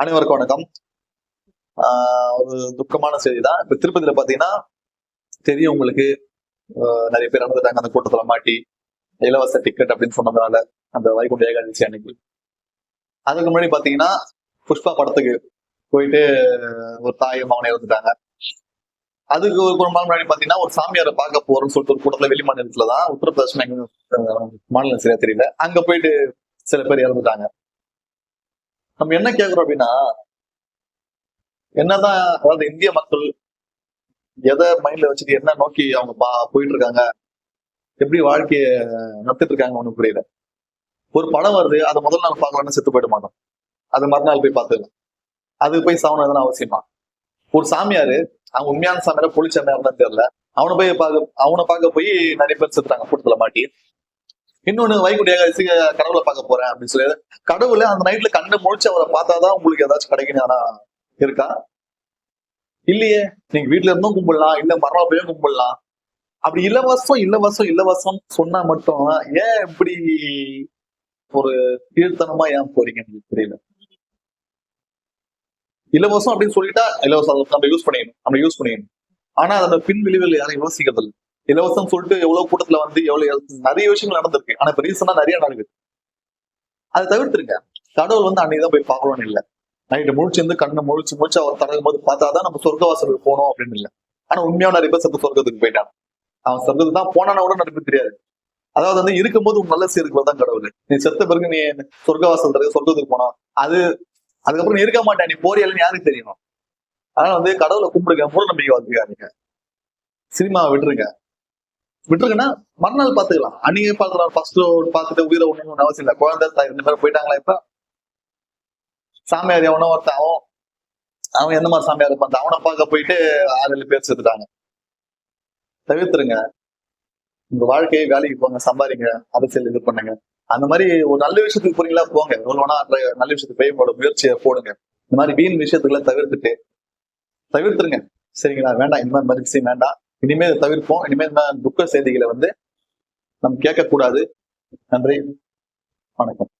அனைவருக்கும் வணக்கம். ஆஹ் ஒரு துக்கமான செய்தி தான் இப்ப திருப்பதியில பாத்தீங்கன்னா தெரியும் உங்களுக்கு நிறைய பேர் இறந்துட்டாங்க. அந்த கூட்டத்துல மாட்டி இலவச டிக்கெட் அப்படின்னு சொன்னதுனால அந்த வைகுண்ட ஏகாதசி அன்னைக்கு. அதுக்கு முன்னாடி பாத்தீங்கன்னா புஷ்பா படத்துக்கு போயிட்டு ஒரு தாயும் மகனை இறந்துட்டாங்க. அதுக்கு ஒரு நாள் முன்னாடி பாத்தீங்கன்னா ஒரு சாமியாரை பார்க்க போறோம்னு சொல்லிட்டு ஒரு கூட்டத்துல வெளி மாநிலத்துல தான் உத்தரப்பிரதேசம் எங்க மாநிலம் சரியா தெரியல. அங்க போயிட்டு சில பேர் இறந்துட்டாங்க. நம்ம என்ன கேட்கிறோம் அப்படின்னா என்னதான் அதாவது இந்திய மக்கள் எதை மைண்ட்ல வச்சுட்டு என்ன நோக்கி அவங்க பா போயிட்டு இருக்காங்க எப்படி வாழ்க்கைய நடத்திட்டு இருக்காங்க ஒன்றும் புரியல. ஒரு படம் வருது அதை முதல் நாள் பார்க்கலாம்னு செத்து போயிட மாட்டோம். அது மறுநாள் போய் பார்த்துக்கலாம். அதுக்கு போய் சாவணும் எதனா அவசியமா? ஒரு சாமியாரு அவங்க உண்மையான சாமியார பொலி சாமியார் தான் தெரியல. அவனை போய் பார்க்க அவனை பார்க்க போய் நிறைய பேர் செத்துறாங்க கூட்டத்துல மாட்டி. இன்னொன்னு வைகுண்ட ஏகாதசி கடவுளை பார்க்க போறேன் அப்படின்னு சொல்லி கடவுளை அந்த நைட்ல கண்ணை முழிச்சு அவரை பார்த்தாதான் உங்களுக்கு ஏதாச்சும் கிடைக்கணும் ஆனா இருக்கா? இல்லையே நீங்க வீட்ல இருந்தும் கும்பிடலாம் இல்ல மரணம் போயும் கும்பிடலாம். அப்படி இலவசம் இலவசம் இலவசம் சொன்னா மட்டும் ஏன் இப்படி ஒரு கீழ்த்தனமா ஏன் போறீங்க எனக்கு தெரியல. இலவசம் அப்படின்னு சொல்லிட்டா இலவசம் நம்ம யூஸ் பண்ணிக்கணும் நம்ம யூஸ் பண்ணிக்கணும் ஆனா அதோட பின் விளைவுகள் யாரும் யோசிக்கிறது இல்லை இலவசம் சொல்லிட்டு எவ்வளவு கூட்டத்துல வந்து எவ்வளவு நிறைய விஷயங்கள் நடந்திருக்கு. ஆனா இப்ப ரீசனா நிறைய நடக்குது. அதை தவிர்த்துருங்க. கடவுள் வந்து அன்னைக்கு தான் போய் பார்க்கணும்னு இல்லை. நைட்டு முழிச்சு இருந்து கண்ணை முழிச்சு முழிச்சு அவர் தடங்கும் போது பார்த்தாதான் நம்ம சொர்க்கவாசலுக்கு போனோம் அப்படின்னு இல்லை. ஆனா உண்மையான நிறைய பேர் செத்து சொர்க்கத்துக்கு போயிட்டான் அவன் சொர்க்கத்துக்கு தான் போனானா கூட நடக்கு தெரியாது. அதாவது வந்து இருக்கும்போது உன் நல்ல சேர்க்கிறது தான் கடவுள். நீ செத்த பிறகு நீ சொர்க்கவாசல் தரகு சொர்க்கத்துக்கு போனா அது அதுக்கப்புறம் நீ இருக்க மாட்டேன். நீ போறியல்னு யாருக்கு தெரியணும்? அதனால வந்து கடவுளை கும்பிடுங்க. மூட நம்பிக்கை வந்துக்காதீங்க சினிமாவை விட்டுருங்க. விட்டுருங்கன்னா மறுநாள் பாத்துக்கலாம் அன்னைக்கு பாத்துக்கலாம் ஃபர்ஸ்ட் பாத்துட்டு உயிரை ஒண்ணு அவசியம் இல்லை. குழந்தை தாய் ரெண்டு பேரும் போயிட்டாங்களா இப்ப சாமியார் எவனோ ஒருத்தன் அவன் அவன் எந்த மாதிரி சாமியார் இருப்பான்? அவனை பார்க்க போயிட்டு ஆறு ஏழு பேர் சேர்த்துட்டாங்க தவிர்த்துருங்க. உங்க வாழ்க்கையை வேலைக்கு போங்க சம்பாதிங்க அரசியல் இது பண்ணுங்க. அந்த மாதிரி ஒரு நல்ல விஷயத்துக்கு போறீங்களா? போங்க. எவ்வளோனா நல்ல விஷயத்துக்கு போய் உங்களோட முயற்சியை போடுங்க. இந்த மாதிரி வீண் விஷயத்துக்குலாம் தவிர்த்துட்டு தவிர்த்துருங்க. சரிங்களா? வேண்டாம். இந்த மாதிரி மாதிரி வேண்டாம். இனிமேல் இதை தவிர்ப்போம். இனிமேல் தான் துக்க செய்திகளை வந்து நம்ம கேட்கக்கூடாது. நன்றி. வணக்கம்.